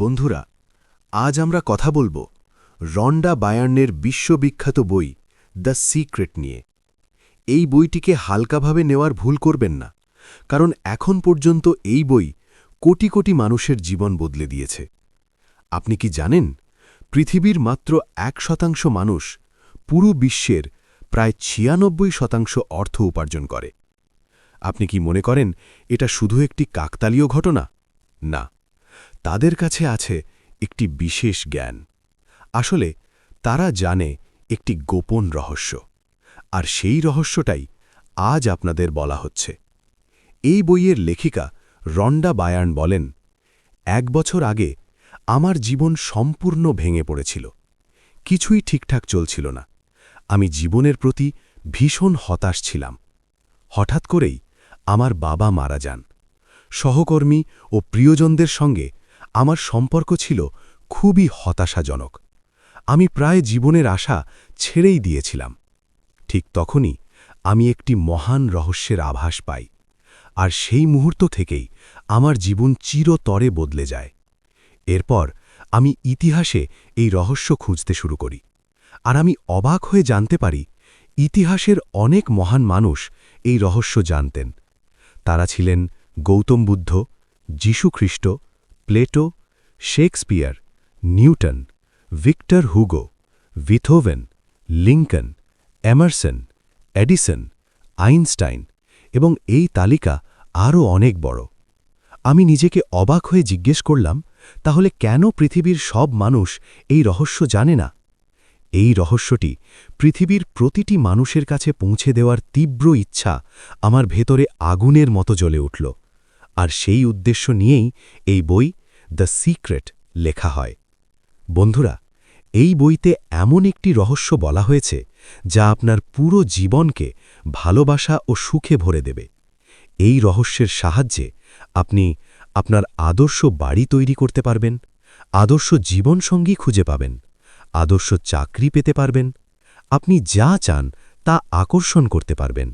বন্ধুরা, আজ আমরা কথা বলব রন্ডা বায়ার্নের বিশ্ববিখ্যাত বই দ্য সিক্রেট নিয়ে। এই বইটিকে হালকাভাবে নেওয়ার ভুল করবেন না, কারণ এখন পর্যন্ত এই বই কোটি কোটি মানুষের জীবন বদলে দিয়েছে। আপনি কি জানেন, পৃথিবীর মাত্র এক শতাংশ মানুষ পুরো বিশ্বের প্রায় ছিয়ানব্বই শতাংশ অর্থ উপার্জন করে। আপনি কি মনে করেন, এটা শুধু একটি কাকতালীয় ঘটনা? না। তাদের কাছে আছে একটি বিশেষ জ্ঞান। আসলে তারা জানে একটি গোপন রহস্য, আর সেই রহস্যটাই আজ আপনাদের বলা হচ্ছে। এই বইয়ের লেখিকা রন্ডা বায়ার্ন বলেন, এক বছর আগে আমার জীবন সম্পূর্ণ ভেঙে পড়েছিল। কিছুই ঠিকঠাক চলছিল না। আমি জীবনের প্রতি ভীষণ হতাশ ছিলাম। হঠাৎ করেই আমার বাবা মারা যান। সহকর্মী ও প্রিয়জনদের সঙ্গে আমার সম্পর্ক ছিল খুবই হতাশাজনক। আমি প্রায় জীবনের আশা ছেড়েই দিয়েছিলাম। ঠিক তখনই আমি একটি মহান রহস্যের আভাস পাই, আর সেই মুহূর্ত থেকেই আমার জীবন চিরতরে বদলে যায়। এরপর আমি ইতিহাসে এই রহস্য খুঁজতে শুরু করি, আর আমি অবাক হয়ে জানতে পারি ইতিহাসের অনেক মহান মানুষ এই রহস্য জানতেন। তারা ছিলেন গৌতম বুদ্ধ যীশুখ্রিস্ট Plato, Shakespeare, Newton, Victor Hugo, Beethoven Lincoln Emerson, Edison, Einstein এবং এই তালিকা আরও অনেক বড়। আমি নিজেকে অবাক হয়ে জিজ্ঞেস করলাম, তাহলে কেন পৃথিবীর সব মানুষ এই রহস্য জানে না? এই রহস্যটি পৃথিবীর প্রতিটি মানুষের কাছে পৌঁছে দেওয়ার তীব্র ইচ্ছা আমার ভেতরে আগুনের মতো জ্বলে উঠল। আর সেই উদ্দেশ্য নিয়েই এই বই দ্য সিক্রেট লেখা হয়। বন্ধুরা, এই বইতে এমন একটি রহস্য বলা হয়েছে যা আপনার পুরো জীবনকে ভালোবাসা ও সুখে ভরে দেবে। এই রহস্যের সাহায্যে আপনি আপনার আদর্শ বাড়ি তৈরি করতে পারবেন, আদর্শ জীবনসঙ্গী খুঁজে পাবেন, আদর্শ চাকরি পেতে পারবেন, আপনি যা চান তা আকর্ষণ করতে পারবেন,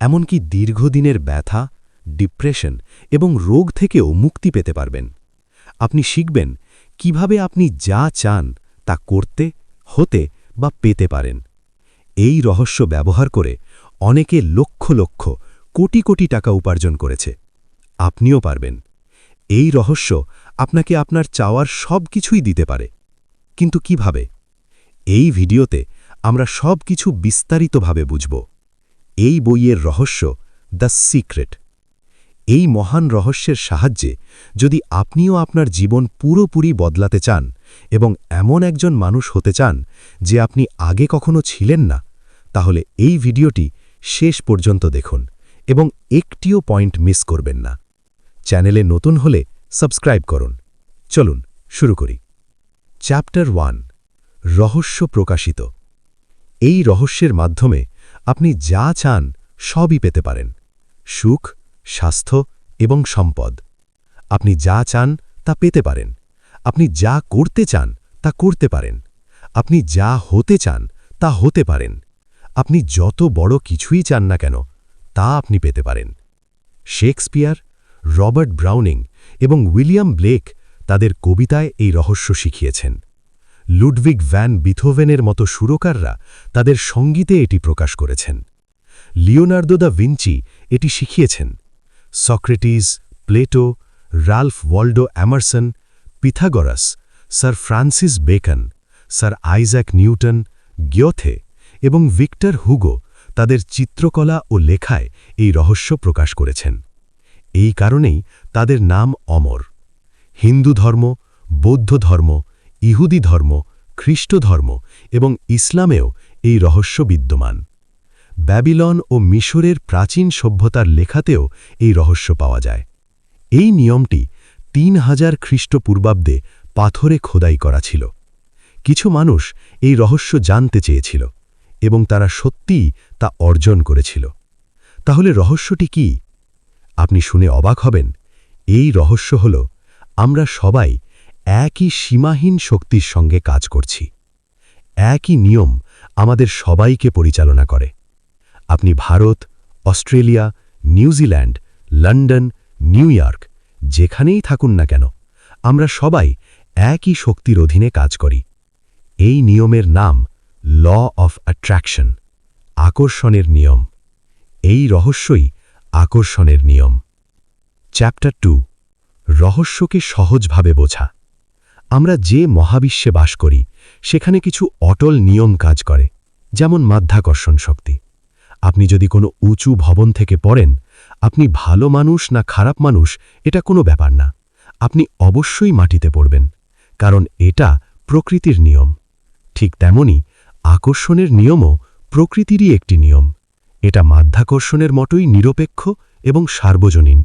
এমনকি দীর্ঘদিনের ব্যথা, ডিপ্রেশন এবং রোগ থেকেও মুক্তি পেতে পারবেন। আপনি শিখবেন কীভাবে আপনি যা চান তা করতে, হতে বা পেতে পারেন। এই রহস্য ব্যবহার করে অনেকে লক্ষ লক্ষ কোটি কোটি টাকা উপার্জন করেছে। আপনিও পারবেন। এই রহস্য আপনাকে আপনার চাওয়ার সব কিছুই দিতে পারে। কিন্তু কীভাবে? এই ভিডিওতে আমরা সব কিছু বিস্তারিতভাবে বুঝব। এই বইয়ের রহস্য দ্য সিক্রেট। এই মহান রহস্যের সাহায্যে যদি আপনিও আপনার জীবন পুরোপুরি বদলাতে চান এবং এমন একজন মানুষ হতে চান যে আপনি আগে কখনো ছিলেন না, তাহলে এই ভিডিওটি শেষ পর্যন্ত দেখুন এবং একটিও পয়েন্ট মিস করবেন না। চ্যানেলে নতুন হলে সাবস্ক্রাইব করুন। চলুন শুরু করি। চ্যাপ্টার ওয়ান, রহস্য প্রকাশিত। এই রহস্যের মাধ্যমে আপনি যা চান সবই পেতে পারেন। সুখ স্বাস্থ্য এবং সম্পদ। আপনি যা চান তা পেতে পারেন। আপনি যা করতে চান তা করতে পারেন। আপনি যা হতে চান তা হতে পারেন। আপনি যত বড় কিছুই চান না কেন, তা আপনি পেতে পারেন। শেক্সপিয়ার, রবার্ট ব্রাউনিং এবং উইলিয়াম ব্লেক তাদের কবিতায় এই রহস্য শিখিয়েছেন। লুডভিগ ভ্যান বিথোভেনের মতো সুরকাররা তাদের সঙ্গীতে এটি প্রকাশ করেছেন। লিওনার্দো দ্য ভিঞ্চি এটি শিখিয়েছেন। Socrates, Plato, Ralph Waldo Emerson, Pythagoras, sir Francis Bacon, sir Isaac Newton, Goethe এবং ভিক্টর হুগো তাদের চিত্রকলা ও লেখায় এই রহস্য প্রকাশ করেছেন। এই কারণেই তাদের নাম অমর। হিন্দু ধর্ম, বৌদ্ধ ধর্ম, ইহুদি ধর্ম, খ্রিস্ট ধর্ম এবং ইসলামেও এই রহস্য বিদ্যমান। ব্যাবিলন ও মিশরের প্রাচীন সভ্যতার লেখাতেও এই রহস্য পাওয়া যায়। এই নিয়মটি তিন হাজার খ্রিস্টপূর্বাব্দে পাথরে খোদাই করা ছিল। কিছু মানুষ এই রহস্য জানতে চেয়েছিল এবং তারা সত্যিই তা অর্জন করেছিল। তাহলে রহস্যটি কি? আপনি শুনে অবাক হবেন, এই রহস্য হল, আমরা সবাই একই সীমাহীন শক্তির সঙ্গে কাজ করছি। একই নিয়ম আমাদের সবাইকে পরিচালনা করে। আপনি Bharat, Australia, New Zealand, London, New York, যেখানেই থাকুন না কেন, আমরা সবাই একই শক্তির অধীনে কাজ করি। এই নিয়মের নাম ল অফ অ্যাট্রাকশন, আকর্ষণের নিয়ম। এই রহস্যই আকর্ষণের নিয়ম। চ্যাপ্টার টু, রহস্যকে সহজভাবে বোঝা। আমরা যে মহাবিশ্বে বাস করি, সেখানে কিছু অটল নিয়ম কাজ করে, যেমন মাধ্যাকর্ষণ শক্তি। আপনি যদি কোনো উঁচু ভবন থেকে পড়েন, আপনি ভালো মানুষ না খারাপ মানুষ, এটা কোনো ব্যাপার না। আপনি অবশ্যই মাটিতে পড়বেন, কারণ এটা প্রকৃতির নিয়ম। ঠিক তেমনি আকর্ষণের নিয়মও প্রকৃতিরই একটি নিয়ম। এটা মাধ্যাকর্ষণের মতোই নিরপেক্ষ এবং সার্বজনীন।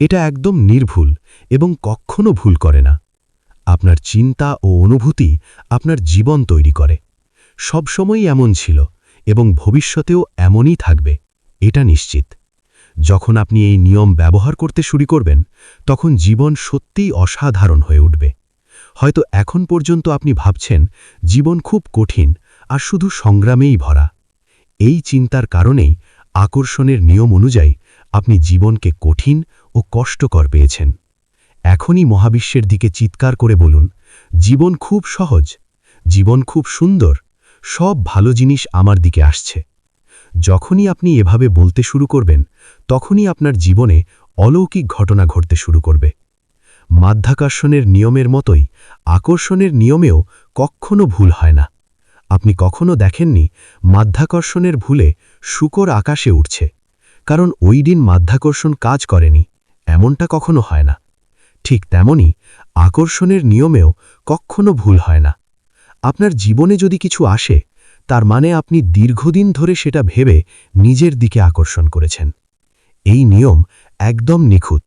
এটা একদম নির্ভুল এবং কখনো ভুল করে না। আপনার চিন্তা ও অনুভূতি আপনার জীবন তৈরি করে। সবসময়ই এমন ছিল এবং ভবিষ্যতেও এমনই থাকবে, এটা নিশ্চিত। যখন আপনি এই নিয়ম ব্যবহার করতে শুরু করবেন, তখন জীবন সত্যিই অসাধারণ হয়ে উঠবে। হয়তো এখন পর্যন্ত আপনি ভাবছেন, জীবন খুব কঠিন আর শুধু সংগ্রামেই ভরা। এই চিন্তার কারণেই আকর্ষণের নিয়ম অনুযায়ী আপনি জীবনকে কঠিন ও কষ্টকর পেয়েছেন। এখনই মহাবিশ্বের দিকে চিৎকার করে বলুন, জীবন খুব সহজ, জীবন খুব সুন্দর। সব ভালো জিনিস আমার দিকে আসছে। যখনই আপনি এভাবে বলতে শুরু করবেন, তখনই আপনার জীবনে অলৌকিক ঘটনা ঘটতে শুরু করবে। মাধ্যাকর্ষণের নিয়মের মতোই আকর্ষণের নিয়মেও কখনো ভুল হয় না। আপনি কখনো দেখেননি মাধ্যাকর্ষণের ভুলে শুকর আকাশে উঠছে। কারণ ওই দিন মাধ্যাকর্ষণ কাজ করেনি, এমনটা কখনো হয় না। ঠিক তেমনি আকর্ষণের নিয়মেও কখনো ভুল হয় না। আপনার জীবনে যদি কিছু আসে, তার মানে আপনি দীর্ঘদিন ধরে সেটা ভেবে নিজের দিকে আকর্ষণ করেছেন। এই নিয়ম একদম নিখুঁত।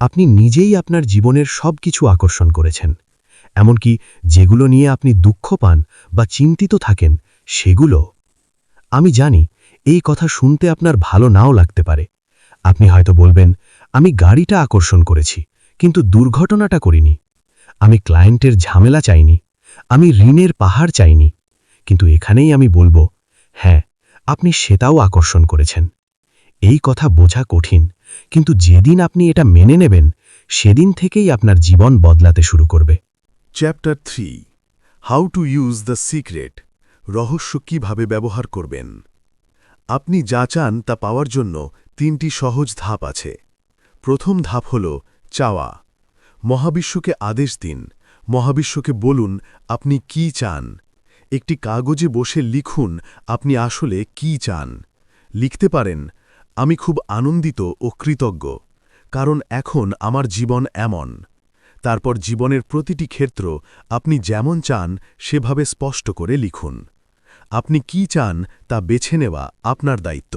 আপনি নিজেই আপনার জীবনের সব কিছু আকর্ষণ করেছেন। এমনকি যেগুলো নিয়ে আপনি দুঃখ পান বা চিন্তিত থাকেন, সেগুলো। আমি জানি এই কথা শুনতে আপনার ভালো নাও লাগতে পারে। আপনি হয়তো বলবেন, আমি গাড়িটা আকর্ষণ করেছি, কিন্তু দুর্ঘটনাটা করিনি। আমি ক্লায়েন্টের ঝামেলা চাইনি। আমি ঋণের পাহাড় চাইনি, কিন্তু এখানেই আমি বলব হ্যাঁ আপনি সেটাও আকর্ষণ করেছেন। এই কথা বোঝা কঠিন, কিন্তু যেদিন আপনি এটা মেনে নেবেন, সেদিন থেকেই আপনার জীবন বদলাতে শুরু করবে। Chapter three how to use the secret রহস্য কীভাবে ব্যবহার করবেন। আপনি যা চান তা পাওয়ার জন্য তিনটি সহজ ধাপ আছে। প্রথম ধাপ হল চাওয়া। মহাবিশ্বকে আদেশ দিন মহাবিশ্বকে বলুন, আপনি কি চান? একটি কাগজে বসে লিখুন, আপনি আসলে কি চান? লিখতে পারেন, আমি খুব আনন্দিত ও কৃতজ্ঞ, কারণ এখন আমার জীবন এমন। তারপর জীবনের প্রতিটি ক্ষেত্র আপনি যেমন চান, সেভাবে স্পষ্ট করে লিখুন। আপনি কি চান, তা বেছে নেওয়া আপনার দায়িত্ব।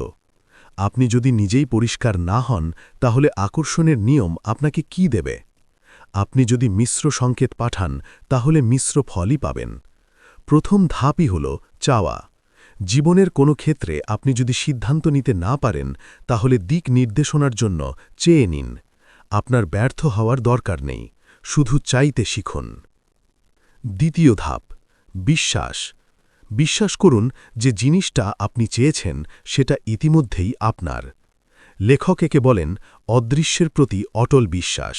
আপনি যদি নিজেই পরিষ্কার না হন, তাহলে আকর্ষণের নিয়ম আপনাকে কি দেবে? আপনি যদি মিশ্র সংকেত পাঠান, তাহলে মিশ্র ফলই পাবেন। প্রথম ধাপই হল চাওয়া। জীবনের কোনো ক্ষেত্রে আপনি যদি সিদ্ধান্ত নিতে না পারেন, তাহলে দিক নির্দেশনার জন্য চেয়ে নিন। আপনার ব্যর্থ হওয়ার দরকার নেই, শুধু চাইতে শিখুন। দ্বিতীয় ধাপ, বিশ্বাস। বিশ্বাস করুন যে জিনিসটা আপনি চেয়েছেন, সেটা ইতিমধ্যেই আপনার। লেখক একে বলেন, অদৃশ্যের প্রতি অটল বিশ্বাস।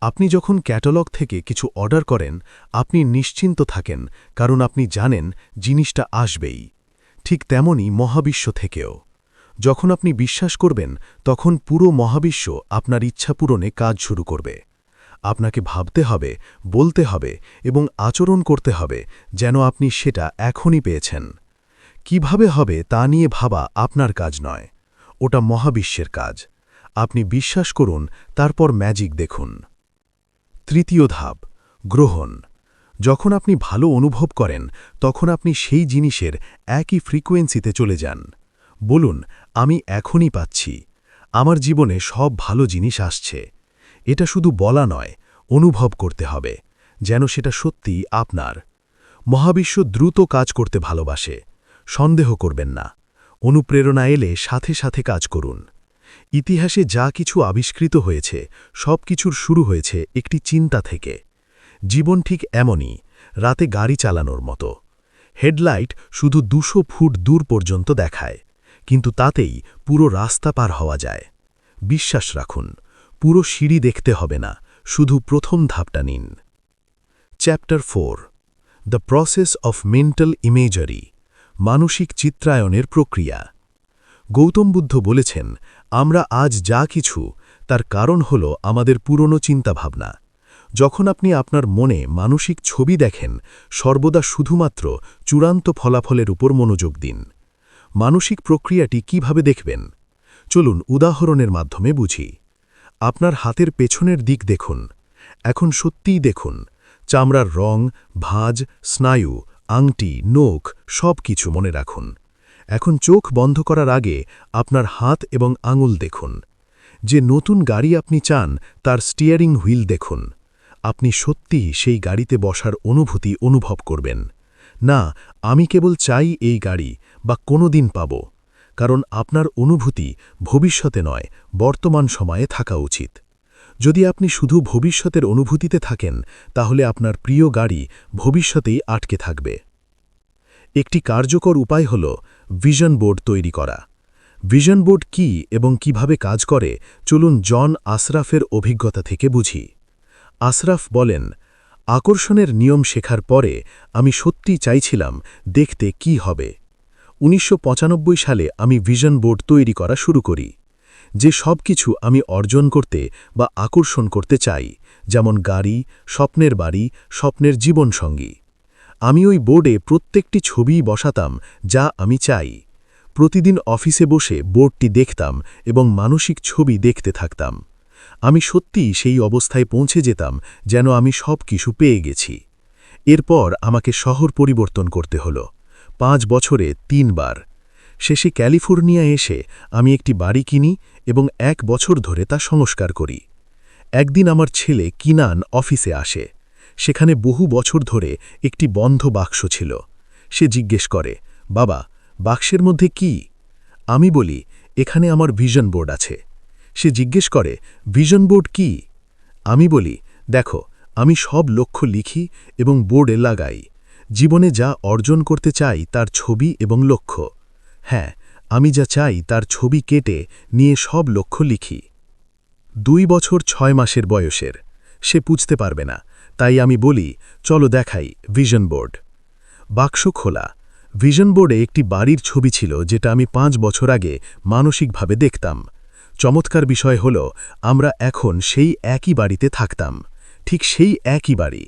আপনি যখন ক্যাটালগ থেকে কিছু অর্ডার করেন, আপনি নিশ্চিন্ত থাকেন, কারণ আপনি জানেন জিনিসটা আসবেই। ঠিক তেমনই মহাবিশ্ব থেকেও। যখন আপনি বিশ্বাস করবেন, তখন পুরো মহাবিশ্ব আপনার ইচ্ছা পূরণে কাজ শুরু করবে। আপনাকে ভাবতে হবে, বলতে হবে এবং আচরণ করতে হবে যেন আপনি সেটা এখনই পেয়েছেন। কীভাবে হবে তা নিয়ে ভাবা আপনার কাজ নয়। ওটা মহাবিশ্বের কাজ। আপনি বিশ্বাস করুন, তারপর ম্যাজিক দেখুন। তৃতীয় ধাপ, গ্রহণ। যখন আপনি ভালো অনুভব করেন, তখন আপনি সেই জিনিসের একই ফ্রিকোয়েন্সিতে চলে যান। বলুন, আমি এখনই পাচ্ছি। আমার জীবনে সব ভালো জিনিস আসছে। এটা শুধু বলা নয়, অনুভব করতে হবে, যেন সেটা সত্যিই আপনার। মহাবিশ্ব দ্রুত কাজ করতে ভালোবাসে। সন্দেহ করবেন না। অনুপ্রেরণা এলে সাথে সাথে কাজ করুন। ইতিহাসে যা কিছু আবিষ্কৃত হয়েছে, সব কিছুর শুরু হয়েছে একটি চিন্তা থেকে। জীবন ঠিক এমনই, রাতে গাড়ি চালানোর মতো। হেডলাইট শুধু দুশো ফুট দূর পর্যন্ত দেখায়, কিন্তু তাতেই পুরো রাস্তা পার হওয়া যায়। বিশ্বাস রাখুন, পুরো সিঁড়ি দেখতে হবে না, শুধু প্রথম ধাপটা নিন। Chapter four, the process of mental imagery, মানসিক চিত্রায়নের প্রক্রিয়া। গৌতম বুদ্ধ বলেছেন, আমরা আজ যা কিছু, তার কারণ হল আমাদের পুরনো চিন্তাভাবনা। যখন আপনি আপনার মনে মানসিক ছবি দেখেন, সর্বদা শুধুমাত্র চূড়ান্ত ফলাফলের উপর মনোযোগ দিন। মানসিক প্রক্রিয়াটি কীভাবে দেখবেন? চলুন উদাহরণের মাধ্যমে বুঝি। আপনার হাতের পেছনের দিক দেখুন। এখন সত্যিই দেখুন, চামড়ার রং, ভাঁজ, স্নায়ু, আংটি, নোখ সব কিছু মনে রাখুন। এখন চোখ বন্ধ করার আগে আপনার হাত এবং আঙুল দেখুন। যে নতুন গাড়ি আপনি চান, তার স্টিয়ারিং হুইল দেখুন। আপনি সত্যিই সেই গাড়িতে বসার অনুভূতি অনুভব করবেন। না, আমি কেবল চাই এই গাড়ি বা কোনো দিন পাব। কারণ আপনার অনুভূতি ভবিষ্যতে নয়, বর্তমান সময়ে থাকা উচিত। যদি আপনি শুধু ভবিষ্যতের অনুভূতিতে থাকেন, তাহলে আপনার প্রিয় গাড়ি ভবিষ্যতেই আটকে থাকবে। একটি কার্যকর উপায় হল ভিশন বোর্ড তৈরি করা। ভিশন বোর্ড কি এবং কীভাবে কাজ করে, চলুন জন আশরাফের অভিজ্ঞতা থেকে বুঝি। আশরাফ বলেন, আকর্ষণের নিয়ম শেখার পরে আমি সত্যি চাইছিলাম দেখতে কি হবে। উনিশশো পঁচানব্বই সালে আমি ভিশন বোর্ড তৈরি করা শুরু করি। যে সব কিছু আমি অর্জন করতে বা আকর্ষণ করতে চাই, যেমন গাড়ি, স্বপ্নের বাড়ি, স্বপ্নের জীবনসঙ্গী। আমি ওই বোর্ডে প্রত্যেকটি ছবিই বসাতাম যা আমি চাই। প্রতিদিন অফিসে বসে বোর্ডটি দেখতাম এবং মানসিক ছবি দেখতে থাকতাম। আমি সত্যিই সেই অবস্থায় পৌঁছে যেতাম যেন আমি সব কিছু পেয়ে গেছি। এরপর আমাকে শহর পরিবর্তন করতে হলো। পাঁচ বছরে তিনবার। শেষে ক্যালিফোর্নিয়া এসে আমি একটি বাড়ি কিনি এবং এক বছর ধরে তা সংস্কার করি। একদিন আমার ছেলে কিনান অফিসে আসে। সেখানে বহু বছর ধরে একটি বন্ধ বাক্স ছিল। সে জিজ্ঞেস করে, বাবা, বাক্সের মধ্যে কি? আমি বলি, এখানে আমার ভিশন বোর্ড আছে। সে জিজ্ঞেস করে, ভিশন বোর্ড কি? আমি বলি, দেখো, আমি সব লক্ষ্য লিখি এবং বোর্ডে লাগাই। জীবনে যা অর্জন করতে চাই তার ছবি এবং লক্ষ্য। হ্যাঁ আমি যা চাই তার ছবি কেটে নিয়ে সব লক্ষ্য লিখি। দুই বছর ছয় মাসের বয়সের। সে বুঝতে পারবে না তাই আমি বলি, চলো দেখাই ভিশন বোর্ড। বাক্স খোলা। ভিশন বোর্ডে একটি বাড়ির ছবি ছিল যেটা আমি পাঁচ বছর আগে মানসিকভাবে দেখতাম। চমৎকার বিষয় হল, আমরা এখন সেই একই বাড়িতে থাকতাম। ঠিক সেই একই বাড়ি।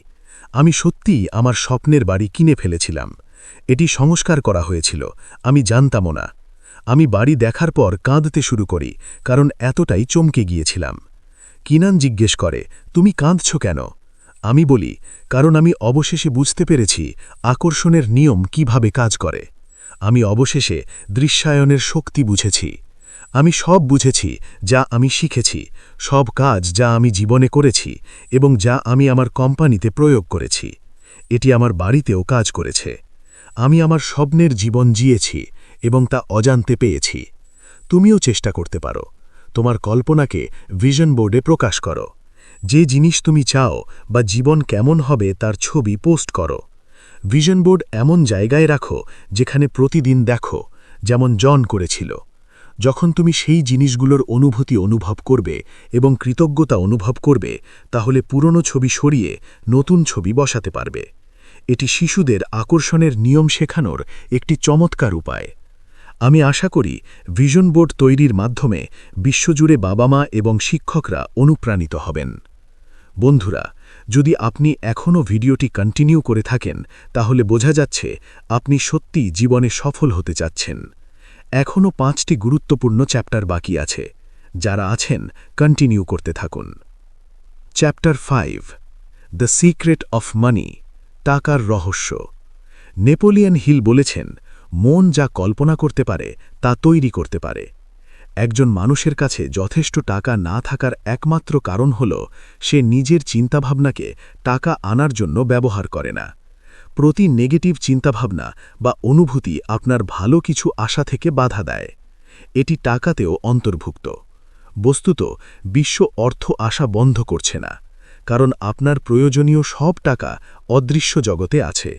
আমি সত্যিই আমার স্বপ্নের বাড়ি কিনে ফেলেছিলাম। এটি সংস্কার করা হয়েছিল। আমি জানতামও না। আমি বাড়ি দেখার পর কাঁদতে শুরু করি, কারণ এতটাই চমকে গিয়েছিলাম। কিনান জিজ্ঞেস করে, তুমি কাঁদছ কেন? আমি বলি, কারণ আমি অবশেষে বুঝতে পেরেছি আকর্ষণের নিয়ম কীভাবে কাজ করে। আমি অবশেষে দৃশ্যায়নের শক্তি বুঝেছি। আমি সব বুঝেছি যা আমি শিখেছি, সব কাজ যা আমি জীবনে করেছি এবং যা আমি আমার কোম্পানিতে প্রয়োগ করেছি। এটি আমার বাড়িতেও কাজ করেছে। আমি আমার স্বপ্নের জীবন জিয়েছি এবং তা অজান্তে পেয়েছি। তুমিও চেষ্টা করতে পারো। তোমার কল্পনাকে ভিশন বোর্ডে প্রকাশ করো। যে জিনিস তুমি চাও বা জীবন কেমন হবে তার ছবি পোস্ট করো। ভিশন বোর্ড এমন জায়গায় রাখো যেখানে প্রতিদিন দেখো, যেমন জন করেছিল। যখন তুমি সেই জিনিসগুলোর অনুভূতি অনুভব করবে এবং কৃতজ্ঞতা অনুভব করবে, তাহলে পুরনো ছবি সরিয়ে নতুন ছবি বসাতে পারবে। এটি শিশুদের আকর্ষণের নিয়ম শেখানোর একটি চমৎকার উপায়। আমি আশা করি ভিশন বোর্ড তৈরির মাধ্যমে বিশ্বজুড়ে বাবা মা এবং শিক্ষকরা অনুপ্রাণিত হবেন। বন্ধুরা, যদি আপনি এখনও ভিডিওটি কন্টিনিউ করে থাকেন, তাহলে বোঝা যাচ্ছে আপনি সত্যি জীবনে সফল হতে চাচ্ছেন। এখনও পাঁচটি গুরুত্বপূর্ণ চ্যাপ্টার বাকি আছে। যারা আছেন কন্টিনিউ করতে থাকুন। Chapter five the secret of money টাকার রহস্য। নেপোলিয়ন হিল বলেছেন, মন যা কল্পনা করতে পারে, তা তৈরি করতে পারে। একজন মানুষের কাছে যথেষ্ট টাকা না থাকার একমাত্র কারণ হল, সে নিজের চিন্তাভাবনাকে টাকা আনার জন্য ব্যবহার করে না। প্রতি নেগেটিভ চিন্তাভাবনা বা অনুভূতি আপনার ভালো কিছু আশা থেকে বাধা দেয়। এটি টাকাতেও অন্তর্ভুক্ত। বস্তুত, বিশ্ব অর্থ আশা বন্ধ করছে না, কারণ আপনার প্রয়োজনীয় সব টাকা অদৃশ্য জগতে আছে।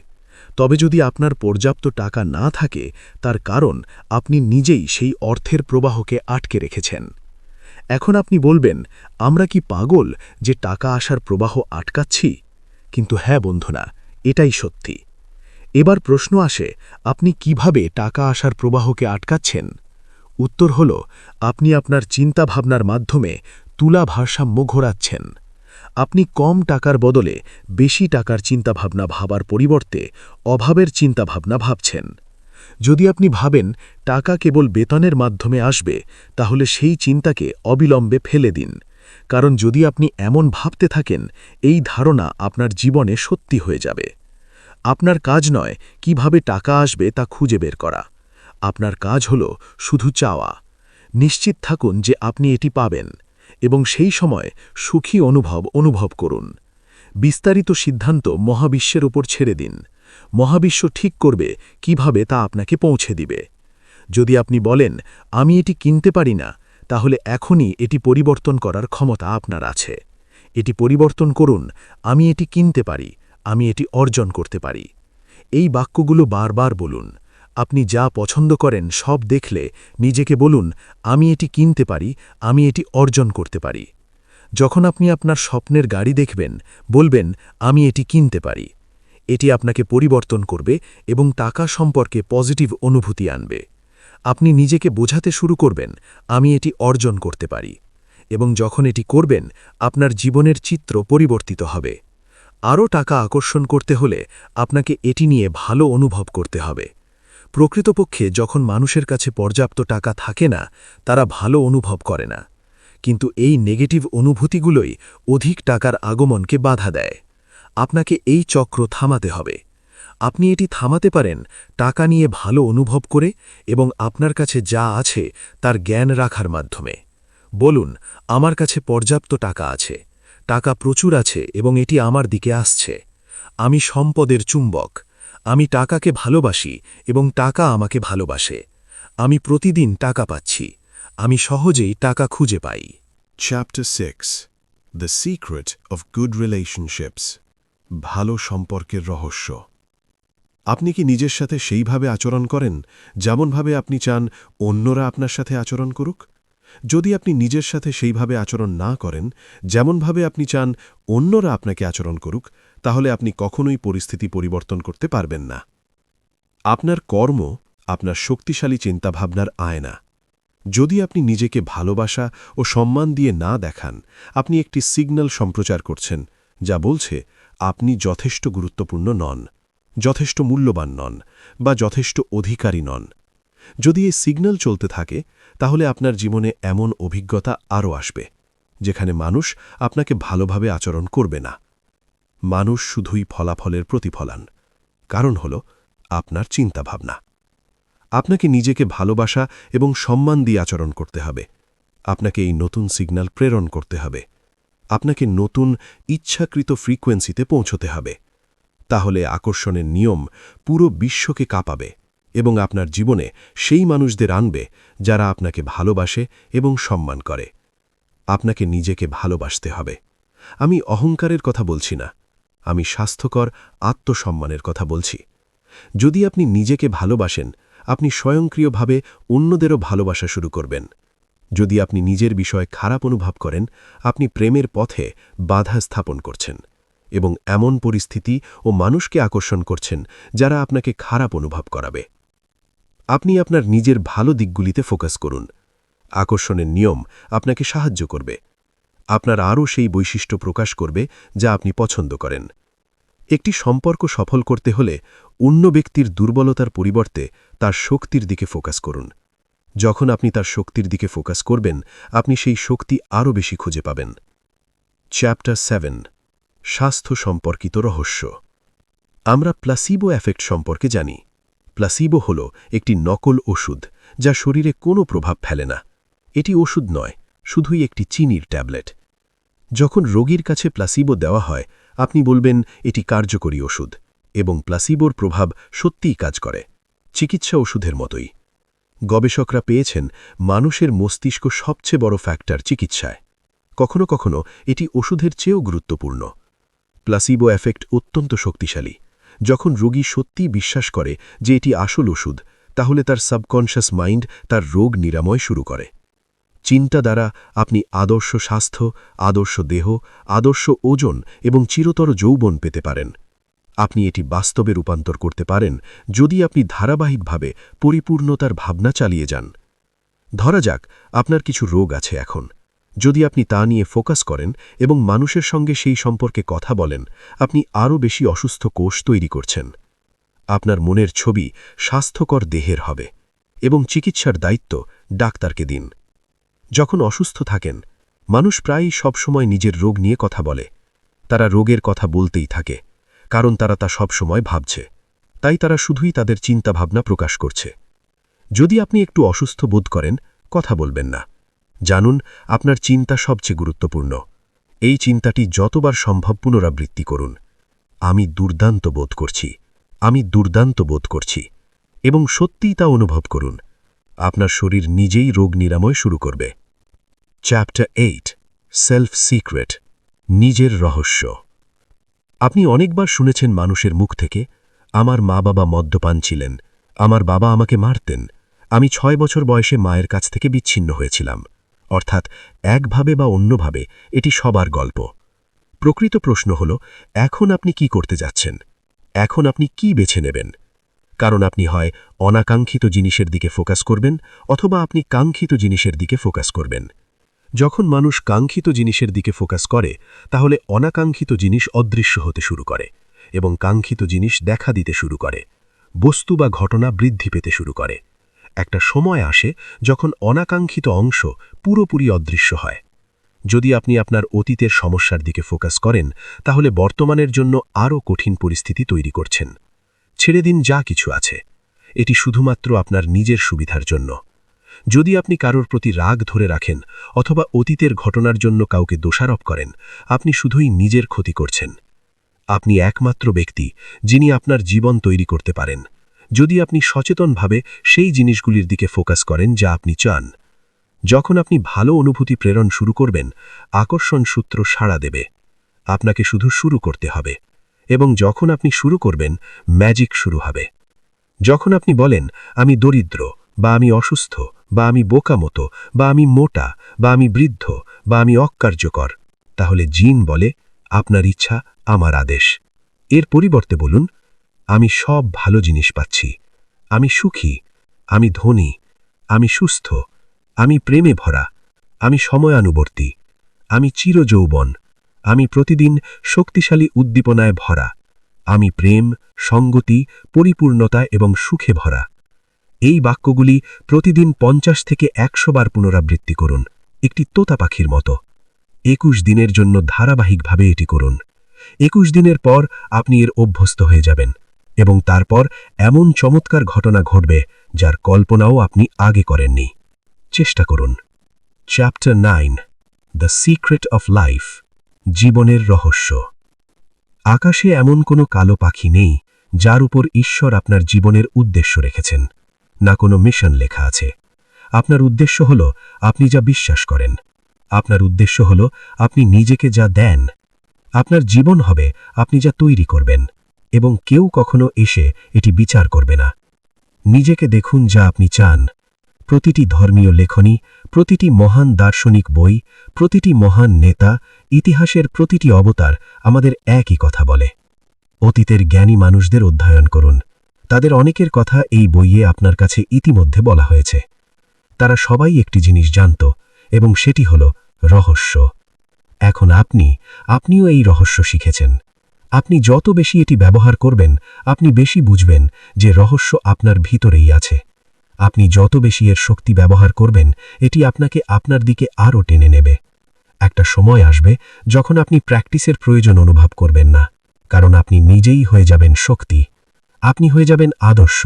তবে যদি আপনার পর্যাপ্ত টাকা না থাকে, তার কারণ আপনি নিজেই সেই অর্থের প্রবাহকে আটকে রেখেছেন। এখন আপনি বলবেন, আমরা কি পাগল যে টাকা আসার প্রবাহ আটকাচ্ছি? কিন্তু হ্যাঁ বন্ধুনা, এটাই সত্যি। এবার প্রশ্ন আসে, আপনি কীভাবে টাকা আসার প্রবাহকে আটকাচ্ছেন? উত্তর হল, আপনি আপনার চিন্তাভাবনার মাধ্যমে তুলা ভারসাম্য ঘোরাচ্ছেন। আপনি কম টাকার বদলে বেশি টাকার চিন্তাভাবনা ভাবার পরিবর্তে অভাবের চিন্তাভাবনা ভাবছেন। যদি আপনি ভাবেন টাকা কেবল বেতনের মাধ্যমে আসবে, তাহলে সেই চিন্তাকে অবিলম্বে ফেলে দিন। কারণ যদি আপনি এমন ভাবতে থাকেন, এই ধারণা আপনার জীবনে সত্যি হয়ে যাবে। আপনার কাজ নয় কীভাবে টাকা আসবে তা খুঁজে বের করা। আপনার কাজ হল শুধু চাওয়া। নিশ্চিত থাকুন যে আপনি এটি পাবেন। এবং সেই সময় সুখী অনুভব অনুভব করুন। বিস্তারিত সিদ্ধান্ত মহাবিশ্বের উপর ছেড়ে দিন। মহাবিশ্ব ঠিক করবে কীভাবে তা আপনাকে পৌঁছে দিবে। যদি আপনি বলেন, আমি এটি কিনতে পারি না, তাহলে এখনই এটি পরিবর্তন করার ক্ষমতা আপনার আছে। এটি পরিবর্তন করুন, আমি এটি কিনতে পারি, আমি এটি অর্জন করতে পারি। এই বাক্যগুলো বারবার বলুন। আপনি যা পছন্দ করেন সব দেখলে নিজেকে বলুন, আমি এটি কিনতে পারি, আমি এটি অর্জন করতে পারি। যখন আপনি আপনার স্বপ্নের গাড়ি দেখবেন, বলবেন, আমি এটি কিনতে পারি। এটি আপনাকে পরিবর্তন করবে এবং টাকা সম্পর্কে পজিটিভ অনুভূতি আনবে। আপনি নিজেকে বোঝাতে শুরু করবেন, আমি এটি অর্জন করতে পারি। এবং যখন এটি করবেন, আপনার জীবনের চিত্র পরিবর্তিত হবে। আরও টাকা আকর্ষণ করতে হলে আপনাকে এটি নিয়ে ভালো অনুভব করতে হবে। প্রকৃতপক্ষে যখন মানুষের কাছে পর্যাপ্ত টাকা থাকে না, তারা ভালো অনুভব করে না। কিন্তু এই নেগেটিভ অনুভূতিগুলোই অধিক টাকার আগমনকে বাধা দেয়। আপনাকে এই চক্র থামাতে হবে। আপনি এটি থামাতে পারেন টাকা নিয়ে ভালো অনুভব করে এবং আপনার কাছে যা আছে তার জ্ঞান রাখার মাধ্যমে। বলুন, আমার কাছে পর্যাপ্ত টাকা আছে। টাকা প্রচুর আছে এবং এটি আমার দিকে আসছে। আমি সম্পদের চুম্বক। আমি টাকাকে ভালোবাসি এবং টাকা আমাকে ভালোবাসে। আমি প্রতিদিন টাকা পাচ্ছি। আমি সহজেই টাকা খুঁজে পাই। Chapter six the secret of good relationships ভালো সম্পর্কের রহস্য। আপনি কি নিজের সাথে সেইভাবে আচরণ করেন, যেমনভাবে আপনি চান অন্যরা আপনার সাথে আচরণ করুক? যদি আপনি নিজের সাথে সেইভাবে আচরণ না করেন, যেমনভাবে আপনি চান অন্যরা আপনাকে আচরণ করুক তাহলে আপনি কখনোই পরিস্থিতি পরিবর্তন করতে পারবেন না। আপনার কর্ম আপনার শক্তিশালী চিন্তাভাবনার আয়না। যদি আপনি নিজেকে ভালোবাসা ও সম্মান দিয়ে না দেখান, আপনি একটি সিগন্যাল সম্প্রচার করছেন, যা বলছে, আপনি যথেষ্ট গুরুত্বপূর্ণ নন, যথেষ্ট মূল্যবান নন, বা যথেষ্ট অধিকারী নন। যদি এই সিগন্যাল চলতে থাকে, তাহলে আপনার জীবনে এমন অভিজ্ঞতা আরও আসবে, যেখানে মানুষ আপনাকে ভালোভাবে আচরণ করবে না। মানুষ শুধুই ফলাফলের প্রতিফলান। কারণ হল, আপনার চিন্তাভাবনা। আপনাকে নিজেকে ভালোবাসা এবং সম্মান দিয়ে আচরণ করতে হবে। আপনাকে এই নতুন সিগন্যাল প্রেরণ করতে হবে। আপনাকে নতুন, ইচ্ছাকৃত ফ্রিকোয়েন্সিতে পৌঁছতে হবে। তাহলে আকর্ষণের নিয়ম পুরো বিশ্বকে কাঁপাবে এবং আপনার জীবনে সেই মানুষদের আনবে যারা আপনাকে ভালোবাসে এবং সম্মান করে। আপনাকে নিজেকে ভালোবাসতে হবে। আমি অহংকারের কথা বলছি না। আমি স্বাস্থ্যকর আত্মসম্মানের কথা বলছি। যদি আপনি নিজেকে ভালোবাসেন, আপনি স্বয়ংক্রিয়ভাবে অন্যদেরও ভালোবাসা শুরু করবেন। যদি আপনি নিজের বিষয়ে খারাপ অনুভব করেন, আপনি প্রেমের পথে বাধা স্থাপন করছেন এবং এমন পরিস্থিতি ও মানুষকে আকর্ষণ করছেন যারা আপনাকে খারাপ অনুভব করাবে। আপনি আপনার নিজের ভালো দিকগুলিতে ফোকাস করুন। আকর্ষণের নিয়ম আপনাকে সাহায্য করবে। আপনার আরও সেই বৈশিষ্ট্য প্রকাশ করবে যা আপনি পছন্দ করেন। একটি সম্পর্ক সফল করতে হলে অন্য ব্যক্তির দুর্বলতার পরিবর্তে তার শক্তির দিকে ফোকাস করুন। যখন আপনি তার শক্তির দিকে ফোকাস করবেন, আপনি সেই শক্তি আরও বেশি খুঁজে পাবেন। চ্যাপ্টার সেভেন, স্বাস্থ্য সম্পর্কিত রহস্য। আমরা প্লাসিবো এফেক্ট সম্পর্কে জানি। প্লাসিবো হল একটি নকল ওষুধ যা শরীরে কোনো প্রভাব ফেলে না। এটি ওষুধ নয়, শুধুই একটি চিনির ট্যাবলেট। যখন রোগীর কাছে প্লাসিবো দেওয়া হয়, আপনি বলবেন, এটি কার্যকরী ওষুধ এবং প্লাসিবোর প্রভাব সত্যিই কাজ করে, চিকিৎসা ওষুধের মতোই। গবেষকরা পেয়েছেন, মানুষের মস্তিষ্ক সবচেয়ে বড় ফ্যাক্টর চিকিৎসায়। কখনো কখনো এটি ওষুধের চেয়েও গুরুত্বপূর্ণ। প্লাসিবো এফেক্ট অত্যন্ত শক্তিশালী। যখন রোগী সত্যিই বিশ্বাস করে যে এটি আসল ওষুধ, তাহলে তার সাবকনশাস মাইন্ড তার রোগ নিরাময় শুরু করে। চিন্তা দ্বারা আপনি আদর্শ স্বাস্থ্য, আদর্শ দেহ, আদর্শ ওজন এবং চিরতর যৌবন পেতে পারেন। আপনি এটি বাস্তবে রূপান্তর করতে পারেন যদি আপনি ধারাবাহিকভাবে পরিপূর্ণতার ভাবনা চালিয়ে যান। ধরা যাক, আপনার কিছু রোগ আছে এখন। যদি আপনি তা নিয়ে ফোকাস করেন এবং মানুষের সঙ্গে সেই সম্পর্কে কথা বলেন, আপনি আরও বেশি অসুস্থ কোষ তৈরি করছেন। আপনার মনের ছবি স্বাস্থ্যকর দেহের হবে এবং চিকিৎসার দায়িত্ব ডাক্তারকে দিন। যখন অসুস্থ থাকেন, মানুষ প্রায়ই সবসময় নিজের রোগ নিয়ে কথা বলে। তারা রোগের কথা বলতেই থাকে, কারণ তারা তা সবসময় ভাবছে। তাই তারা শুধুই তাদের চিন্তাভাবনা প্রকাশ করছে। যদি আপনি একটু অসুস্থ বোধ করেন, কথা বলবেন না। জানুন, আপনার চিন্তা সবচেয়ে গুরুত্বপূর্ণ। এই চিন্তাটি যতবার সম্ভব পুনরাবৃত্তি করুন। আমি দুর্দান্ত বোধ করছি। আমি দুর্দান্ত বোধ করছি। এবং সত্যিই তা অনুভব করুন। আপনার শরীর নিজেই রোগ নিরাময় শুরু করবে। চ্যাপ্টার এইট সেলফ সিক্রেট নিজের রহস্য। আপনি অনেকবার শুনেছেন মানুষের মুখ থেকে, আমার মা বাবা মদ্যপান ছিলেন, আমার বাবা আমাকে মারতেন, আমি ছয় বছর বয়সে মায়ের কাছ থেকে বিচ্ছিন্ন হয়েছিলাম। অর্থাৎ একভাবে বা অন্যভাবে এটি সবার গল্প। প্রকৃত প্রশ্ন হল, এখন আপনি কি করতে যাচ্ছেন? এখন আপনি কি বেছে নেবেন? কারণ আপনি হয় অনাকাঙ্ক্ষিত জিনিসের দিকে ফোকাস করবেন অথবা আপনি কাঙ্ক্ষিত জিনিসের দিকে ফোকাস করবেন। যখন মানুষ কাঙ্ক্ষিত জিনিসের দিকে ফোকাস করে, তাহলে অনাকাঙ্ক্ষিত জিনিস অদৃশ্য হতে শুরু করে এবং কাঙ্ক্ষিত জিনিস দেখা দিতে শুরু করে, বস্তু বা ঘটনা বৃদ্ধি পেতে শুরু করে। একটা সময় আসে যখন অনাকাঙ্ক্ষিত অংশ পুরোপুরি অদৃশ্য হয়। যদি আপনি আপনার অতীতের সমস্যার দিকে ফোকাস করেন, তাহলে বর্তমানের জন্য আরও কঠিন পরিস্থিতি তৈরি করছেন। ছেড়ে দিন যা কিছু আছে। এটি শুধুমাত্র আপনার নিজের সুবিধার জন্য। যদি আপনি কারোর প্রতি রাগ ধরে রাখেন অথবা অতীতের ঘটনার জন্য কাউকে দোষারোপ করেন, আপনি শুধুই নিজের ক্ষতি করছেন। আপনি একমাত্র ব্যক্তি যিনি আপনার জীবন তৈরি করতে পারেন। যদি আপনি সচেতনভাবে সেই জিনিসগুলির দিকে ফোকাস করেন যা আপনি চান। যখন আপনি ভালো অনুভূতি প্রেরণ শুরু করবেন, আকর্ষণ সূত্র সাড়া দেবে। আপনাকে শুধু শুরু করতে হবে। এবং যখন আপনি শুরু করবেন ম্যাজিক শুরু হবে। যখন আপনি বলেন, আমি দরিদ্র, বা আমি অসুস্থ, বা আমি বোকা মতো বা আমি মোটা, বা আমি বৃদ্ধ, বা আমি অকার্যকর, তাহলে জিন বলে, আপনার ইচ্ছা, আমার আদেশ। এর পরিবর্তে বলুন, আমি সব ভালো জিনিস পাচ্ছি। আমি সুখী, আমি ধনী, আমি সুস্থ, আমি প্রেমে ভরা, আমি সময়ানুবর্তী, আমি চিরযৌবন। আমি প্রতিদিন শক্তিশালী উদ্দীপনায় ভরা। আমি প্রেম, সঙ্গতি, পরিপূর্ণতা এবং সুখে ভরা। এই বাক্যগুলি প্রতিদিন পঞ্চাশ থেকে একশো বার পুনরাবৃত্তি করুন। একটি তোতা পাখির মতো। একুশ দিনের জন্য ধারাবাহিকভাবে এটি করুন। একুশ দিনের পর আপনি এর অভ্যস্ত হয়ে যাবেন এবং তারপর এমন চমৎকার ঘটনা ঘটবে যার কল্পনাও আপনি আগে করেননি। চেষ্টা করুন। Chapter nine the secret of life জীবনের রহস্য। আকাশে এমন কোনো কালো পাখি নেই, যার উপর ঈশ্বর আপনার জীবনের উদ্দেশ্য রেখেছেন, না কোনো মিশন লেখা আছে। আপনার উদ্দেশ্য হল, আপনি যা বিশ্বাস করেন। আপনার উদ্দেশ্য হল, আপনি নিজেকে যা দেন। আপনার জীবন হবে, আপনি যা তৈরি করবেন, এবং কেউ কখনো এসে এটি বিচার করবে না। নিজেকে দেখুন যা আপনি চান। প্রতিটি ধর্মীয় লেখনী প্রতিটি মহান দার্শনিক বই, প্রতিটি মহান নেতা, ইতিহাসের প্রতিটি অবতার আমাদের একই কথা বলে। অতীতের জ্ঞানী মানুষদের অধ্যয়ন করুন। তাদের অনেকের কথা এই বইয়ে আপনার কাছে ইতিমধ্যে বলা হয়েছে। তারা সবাই একটি জিনিস জানত, এবং সেটি হল রহস্য। এখন আপনি, আপনিও এই রহস্য শিখেছেন। আপনি যত বেশি এটি ব্যবহার করবেন, আপনি বেশি বুঝবেন যে রহস্য আপনার ভিতরেই আছে। আপনি যত বেশি এর শক্তি ব্যবহার করবেন, এটি আপনাকে আপনার দিকে আরও টেনে নেবে। একটা সময় আসবে যখন আপনি প্র্যাকটিসের প্রয়োজন অনুভব করবেন না, কারণ আপনি নিজেই হয়ে যাবেন শক্তি। আপনি হয়ে যাবেন আদর্শ।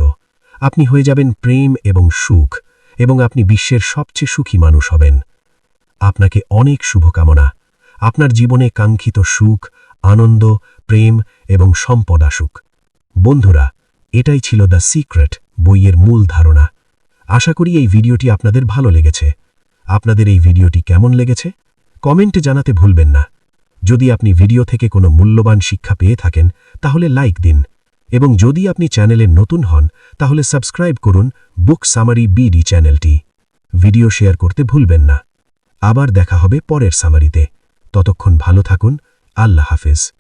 আপনি হয়ে যাবেন প্রেম এবং সুখ, এবং আপনি বিশ্বের সবচেয়ে সুখী মানুষ হবেন। আপনাকে অনেক শুভকামনা। আপনার জীবনে কাঙ্ক্ষিত সুখ, আনন্দ, প্রেম এবং সম্পদ আসুক। বন্ধুরা, এটাই ছিল দ্য সিক্রেট বইয়ের মূল ধারণা। আশা করি এই ভিডিওটি আপনাদের ভালো লেগেছে। আপনাদের এই ভিডিওটি কেমন লেগেছে? কমেন্টে জানাতে ভুলবেন না। যদি আপনি ভিডিও থেকে কোনো মূল্যবান শিক্ষা পেয়ে থাকেন, তাহলে লাইক দিন। এবং যদি আপনি চ্যানেলে নতুন হন, তাহলে সাবস্ক্রাইব করুন বুক সামারি বিডি চ্যানেলটি। ভিডিও শেয়ার করতে ভুলবেন না। আবার দেখা হবে পরের সামারিতে। ততক্ষণ ভালো থাকুন। আল্লাহ হাফেজ।